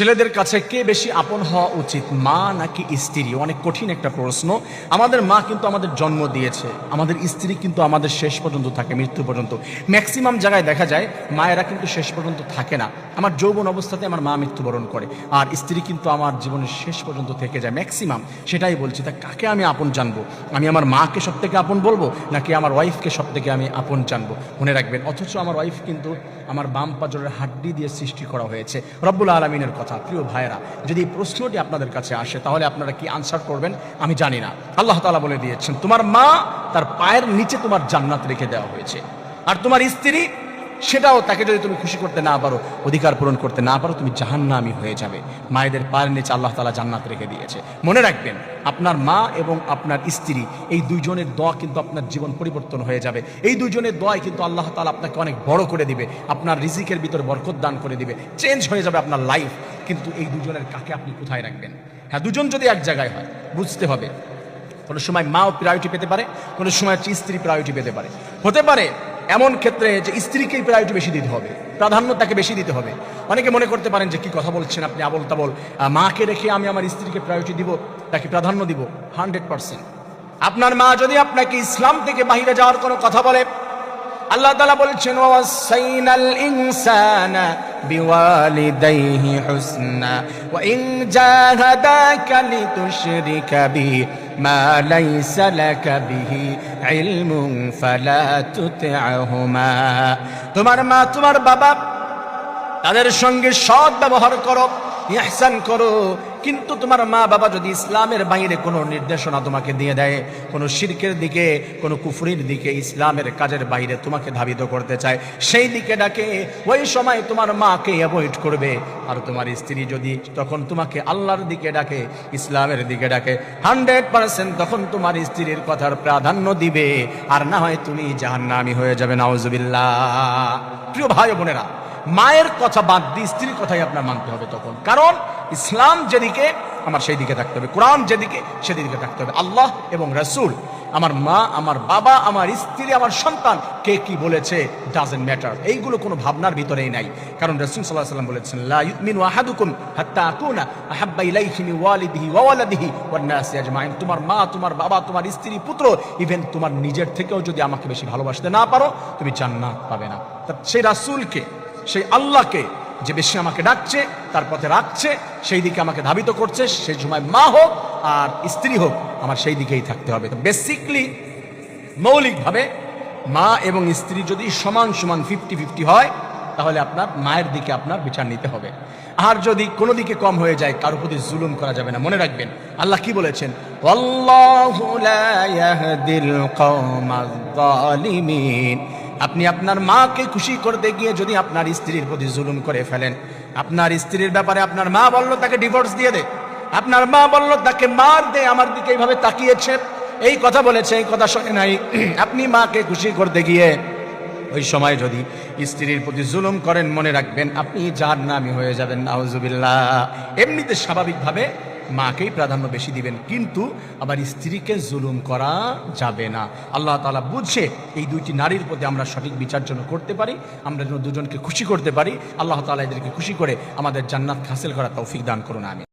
ছেলেদের কাছে কে বেশি আপন হওয়া উচিত, মা নাকি স্ত্রী? অনেক কঠিন একটা প্রশ্ন। আমাদের মা কিন্তু আমাদের জন্ম দিয়েছে, আমাদের স্ত্রী কিন্তু আমাদের শেষ পর্যন্ত থাকে, মৃত্যু পর্যন্ত। ম্যাক্সিমাম জায়গায় দেখা যায়, মায়েরা কিন্তু শেষ পর্যন্ত থাকে না। আমার যৌবন অবস্থাতে আমার মা মৃত্যুবরণ করে, আর স্ত্রী কিন্তু আমার জীবনের শেষ পর্যন্ত থেকে যায়। ম্যাক্সিমাম সেটাই বলছি, তা কাকে আমি আপন জানব? আমি আমার মাকে সব থেকে আপন বলব, নাকি আমার ওয়াইফকে সব থেকে আমি আপন জানব? মনে রাখবেন, অথচ আমার ওয়াইফ কিন্তু আমার বাম পাজরের হাড্ডি দিয়ে সৃষ্টি করা হয়েছে, রব্বুল আলমিনের কথা। প্রিয় ভাইয়েরা, যদি প্রশ্নটি আপনাদের কাছে আসে, তাহলে আপনারা কি আনসার করবেন? আমি জানি না। আল্লাহ তালা বলে দিয়েছেন, তোমার মা তার পায়ের নিচে তোমার জান্নাত রেখে দেওয়া হয়েছে। আর তোমার স্ত্রী, সেটাও তাকে যদি তুমি খুশি করতে না পারো, অধিকার পূরণ করতে না পারো, তুমি জাহান্নামি হয়ে যাবে। মায়েদের পায়ের নিচে আল্লাহ তালা জান্নাত রেখে দিয়েছে। মনে রাখবেন, আপনার মা এবং আপনার স্ত্রী, এই দুইজনের দোয়া কিন্তু আপনার জীবন পরিবর্তন হয়ে যাবে। এই দুইজনের দোয়াই কিন্তু আল্লাহ তালা আপনাকে অনেক বড় করে দিবে। আপনার রিজিকের ভিতর বরকত দান করে দিবে। চেঞ্জ হয়ে যাবে আপনার লাইফ কিন্তু এই দুজনের কাকে আপনি কোথায় রাখবেন? হ্যাঁ দুজন যদি এক জায়গায় হয়, বুঝতে হবে। কোনো সময় মাও প্রায়োরিটি পেতে পারে, কোনো সময় হচ্ছে স্ত্রী প্রায়োরিটি পেতে পারে। হতে পারে এমন ক্ষেত্রে যে স্ত্রীকেই প্রায়োরিটি বেশি দিতে হবে, প্রাধান্য তাকে বেশি দিতে হবে। অনেকে মনে করতে পারেন যে কি কথা বলছেন আপনি আবল তাবল মাকে রেখে আমি আমার স্ত্রীকে প্রায়োরিটি দিব, তাকে প্রাধান্য দিব হান্ড্রেড পার্সেন্ট আপনার মা যদি আপনাকে ইসলাম থেকে বাহিরে যাওয়ার কোনো কথা বলে আল্লাহ তালা বলছেন, ওয়াসাইনাল ইনসানা বিওয়ালিদাইহি হুসনা, ওয়া ইন জাহাদাকা লিতুশরিকা বি মা লাইসা লাকা বিহি ইলমুন ফালা তুতি'হুমা তোমার মা, তোমার বাবা, তাদের সঙ্গে সৎ ব্যবহার করো, ইহসান করো কিন্তু তোমার মা বাবা যদি ইসলামের বাইরে কোনো নির্দেশনা তোমাকে দিয়ে দেয়, কোনো শিরকের দিকে, কোনো কুফরির দিকে ইসলামের কাজের বাইরে তোমাকে ধাবিত করতে চায়, সেই দিকে ডাকে, ওই সময় তোমার মাকে অ্যাভয়েড করবে। আর তোমার স্ত্রী যদি তখন তোমাকে আল্লাহর দিকে ডাকে, ইসলামের দিকে ডাকে, হান্ড্রেড পার্সেন্ট তখন তোমার স্ত্রীর কথার প্রাধান্য দিবে। আর না হয় তুমি জাহান্নামি হয়ে যাবে, নাউজুবিল্লাহ। প্রিয় ভাই বোনেরা মায়ের কথা বাদ দিয়ে স্ত্রীর কথাই আপনার মানতে হবে তখন। কারণ ইসলাম যেদিকে, আমার সেই দিকে থাকতে হবে। কোরআন যেদিকে, সেদিকে থাকতে হবে। আল্লাহ এবং রাসূল, আমার মা, আমার বাবা, আমার স্ত্রী, আমার সন্তান, কে কি বলেছে ডাজেন্ট ম্যাটার এইগুলো কোনো ভাবনার ভিতরেই নাই। কারণ রাসূল আলাইহি সাল্লাম বলেছেন, লা ইউমিনু আহাদুকুম হাত্তা আকুনা আহাব্বা ইলাইহি মিন ওয়ালিদিহি ওয়া ওয়ালাদিহি ওয়ান নাসি আজমাইন। তোমার মা, তোমার বাবা, তোমার স্ত্রী, পুত্র ইভেন তোমার নিজের থেকেও যদি আমাকে বেশি ভালোবাসতে না পারো, তুমি জান্নাত পাবে না। তা সেই রাসূলকে সেই আল্লাহকে যে বেশি আমাকে ডাকছে, তার পথে রাখছে, সেই দিকে আমাকে ধাবিত করছে সেই সময় মা হোক আর স্ত্রী হোক, আমার সেই দিকেই থাকতে হবে। বেসিকলি মৌলিকভাবে মা এবং স্ত্রী যদি সমান সমান ফিফটি ফিফটি হয়, তাহলে আপনার মায়ের দিকে আপনার বিচার নিতে হবে। আর যদি কোনো দিকে কম হয়ে যায়, কারোর প্রতি জুলুম করা যাবে না। মনে রাখবেন, আল্লাহ কি বলেছেন? আপনি আপনার মাকে খুশি করতে গিয়ে যদি আপনার স্ত্রীর প্রতি জুলুম করে ফেলেন, আপনার স্ত্রীর ব্যাপারে আপনার মা বলল, তাকে ডিভোর্স দিয়ে দে। আপনার মা বলল, তাকে মার দে। আমার দিকে এইভাবে তাকিয়েছে। এই কথা বলেছে, এই কথা শোনে নাই। আপনি মাকে খুশি করতে গিয়ে ওই সময় যদি স্ত্রীর প্রতি জুলুম করেন, মনে রাখবেন, আপনি যার নামই হয়ে যাবেন, নাউজুবিল্লাহ। এমনিতে স্বাভাবিকভাবে মাকেই প্রাধান্য বেশি দিবেন, কিন্তু আবার স্ত্রীকে জুলুম করা যাবে না। আল্লাহ তালা বুঝছে এই দুইটি নারীর প্রতি আমরা সঠিক বিচার জন্য করতে পারি, আমরা যেন দুজনকে খুশি করতে পারি, আল্লাহ তালা এদেরকে খুশি করে আমাদের জান্নাত হাসিল করা তৌফিক দান করুন আমি